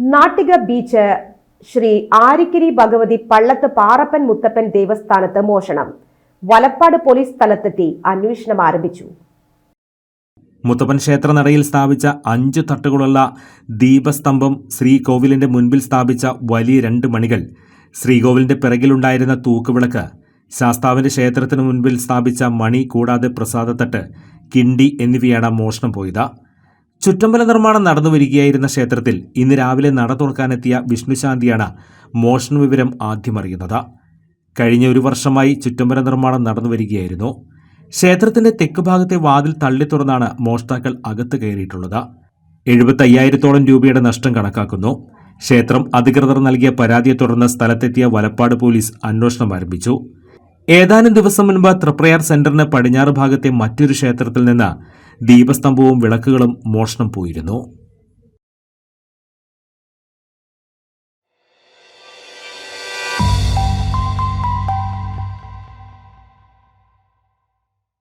Nattika beach Sree ആരിക്കിരി Bhagavathi Pallath പാറപ്പൻ Muthappan ദേവസ്ഥാനത്ത് മോഷണം. Valappad police സ്ഥലത്തെത്തി അന്വേഷണം ആരംഭിച്ചു. മുത്തപ്പൻ ക്ഷേത്രനടയിൽ സ്ഥാപിച്ച അഞ്ച് തട്ടുകളുള്ള ദീപസ്തംഭം ശ്രീകോവിലിന്റെ മുൻപിൽ സ്ഥാപിച്ച വലിയ രണ്ട് മണികൾ. ശ്രീകോവിലിന്റെ പിറകിലുണ്ടായിരുന്ന തൂക്കുവിളക്ക് ശാസ്താവിന്റെ ക്ഷേത്രത്തിന് മുൻപിൽ സ്ഥാപിച്ച മണി കൂടാതെ പ്രസാദത്തട്ട് കിണ്ടി എന്നിവയാണ് മോഷണം പോയത്. ചുറ്റമ്പല നിർമ്മാണം നടന്നു വരികയായിരുന്ന ക്ഷേത്രത്തിൽ ഇന്ന് രാവിലെ നട തുറക്കാനെത്തിയ വിഷ്ണുശാന്തിയാണ് മോഷണ വിവരം ആദ്യമറിയുന്നത് കഴിഞ്ഞ ഒരു വർഷമായി ചുറ്റമ്പല നിർമ്മാണം നടന്നു വരികയായിരുന്നു. ക്ഷേത്രത്തിന്റെ തെക്ക് ഭാഗത്തെ വാതിൽ തള്ളി തുറന്നാണ് മോഷ്ടാക്കൾ അകത്ത് കയറിയിട്ടുള്ളത്. എഴുപത്തയ്യായിരത്തോളം രൂപയുടെ നഷ്ടം കണക്കാക്കുന്നു. ക്ഷേത്രം അധികൃതർ നൽകിയ പരാതിയെ തുടർന്ന് സ്ഥലത്തെത്തിയ വലപ്പാട് പോലീസ് അന്വേഷണം ആരംഭിച്ചു. ഏതാനും ദിവസം മുൻപ് തൃപ്രയാർ സെന്ററിന് പടിഞ്ഞാറ് ഭാഗത്തെ മറ്റൊരു ക്ഷേത്രത്തിൽ നിന്ന് ദീപസ്തംഭവും വിളക്കുകളും മോഷണം പോയിരുന്നു